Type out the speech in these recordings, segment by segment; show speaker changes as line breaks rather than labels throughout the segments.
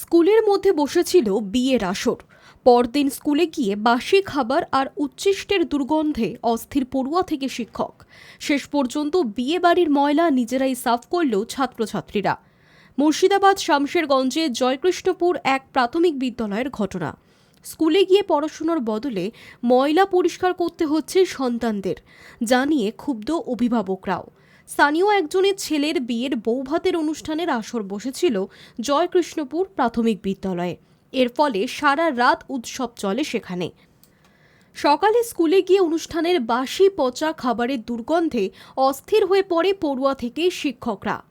স্কুলের মধ্যে বসেছিল বিয়ের আসর। পরদিন স্কুলে গিয়ে বাসি খাবার আর উচ্ছিষ্টের দুর্গন্ধে অস্থির পড়ুয়া থেকে শিক্ষক। শেষ পর্যন্ত বিয়ে বাড়ির ময়লা নিজেরাই সাফ করল ছাত্রছাত্রীরা। মুর্শিদাবাদ শামশেরগঞ্জে জয়কৃষ্ণপুর এক প্রাথমিক বিদ্যালয়ের ঘটনা। স্কুলে গিয়ে পড়াশোনার বদলে ময়লা পরিষ্কার করতে হচ্ছে সন্তানদের, জানিয়ে ক্ষুব্ধ অভিভাবকরাও। স্থানীয় একজনের ছেলের বিয়ের বৌভাতের অনুষ্ঠানের আসর বসেছিল জয়কৃষ্ণপুর প্রাথমিক বিদ্যালয়ে। এর ফলে সারা রাত উৎসব চলে সেখানে। সকালে স্কুলে গিয়ে অনুষ্ঠানের বাসি পচা খাবারের দুর্গন্ধে অস্থির হয়ে পড়ে পড়ুয়া থেকে শিক্ষকরা।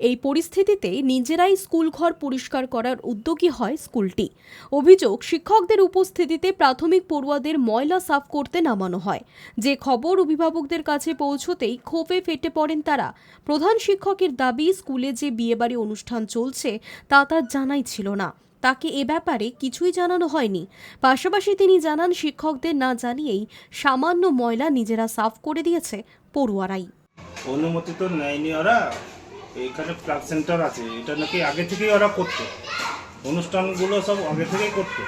এই পরিস্থিতিতে নিজেরাই স্কুল ঘর পরিষ্কার করার উদ্যোগী হয় স্কুলটি। অভিযোগ, শিক্ষকদের উপস্থিতিতে প্রাথমিক পড়ুয়াদের ময়লা সাফ করতে নামানো হয়। যে খবর অভিভাবকদের কাছে পৌঁছতেই ক্ষোভে ফেটে পড়েন তারা। প্রধান শিক্ষকের দাবি, স্কুলে যে বিয়েবাড়ি অনুষ্ঠান চলছে, তা তার জানাই ছিল না। তাকে এ ব্যাপারে কিছুই জানানো হয়নি। পাশাপাশি তিনি জানান, শিক্ষকদের না জানিয়েই সামান্য ময়লা নিজেরা সাফ করে দিয়েছে পড়ুয়ারাই।
অনুমতি তো নেয়নি ওরা। এখানে প্লাগ সেন্টার আছে, এটা নাকি আগে থেকেই ওরা করতো। অনুষ্ঠানগুলো সব আগে থেকেই করতো।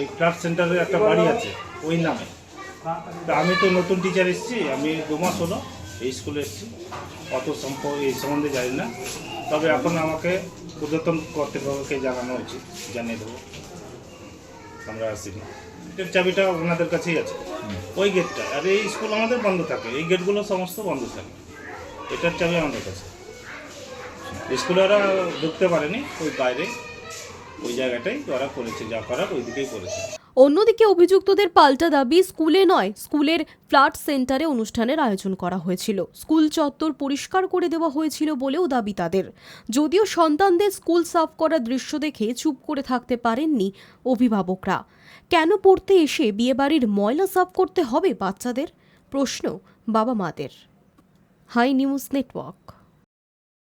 এই প্লাগ সেন্টারে একটা বাড়ি আছে, ওই নামে। তা আমি তো নতুন টিচার এসেছি, আমি দু মাস হলো এই স্কুলে এসেছি। অত সম্প এই সম্বন্ধে জানি না। তবে এখন আমাকে ঊর্ধ্বতন কর্তৃপক্ষকে জানানো উচিত জানিয়ে দেবো। আমরা আসিনি গেটের চাবিটা ওনাদের কাছেই আছে। ওই গেটটা আর এই স্কুল আমাদের বন্ধ থাকে, এই গেটগুলো সমস্ত বন্ধ থাকে। এটার চাবি আমাদের কাছে। স্কুলে ওরা ঢুকতে পারেনি, ওই বাইরে, ওই জায়গাটাই ওরা করেছে, যা করার ওই দিকেই করেছে।
অন্যদিকে অভিযুক্তদের পাল্টা দাবি স্কুলে নয়, স্কুলের ফ্ল্যাট সেন্টারে অনুষ্ঠানের আয়োজন করা হয়েছিল। স্কুল চত্বর পরিষ্কার করে দেওয়া হয়েছিল বলেও দাবি তাদের। যদিও সন্তানদের স্কুল সাফ করার দৃশ্য দেখে চুপ করে থাকতে পারেননি অভিভাবকরা। কেন পড়তে এসে বিয়েবাড়ির ময়লা সাফ করতে হবে বাচ্চাদের? প্রশ্ন বাবা মাদের। High News Network.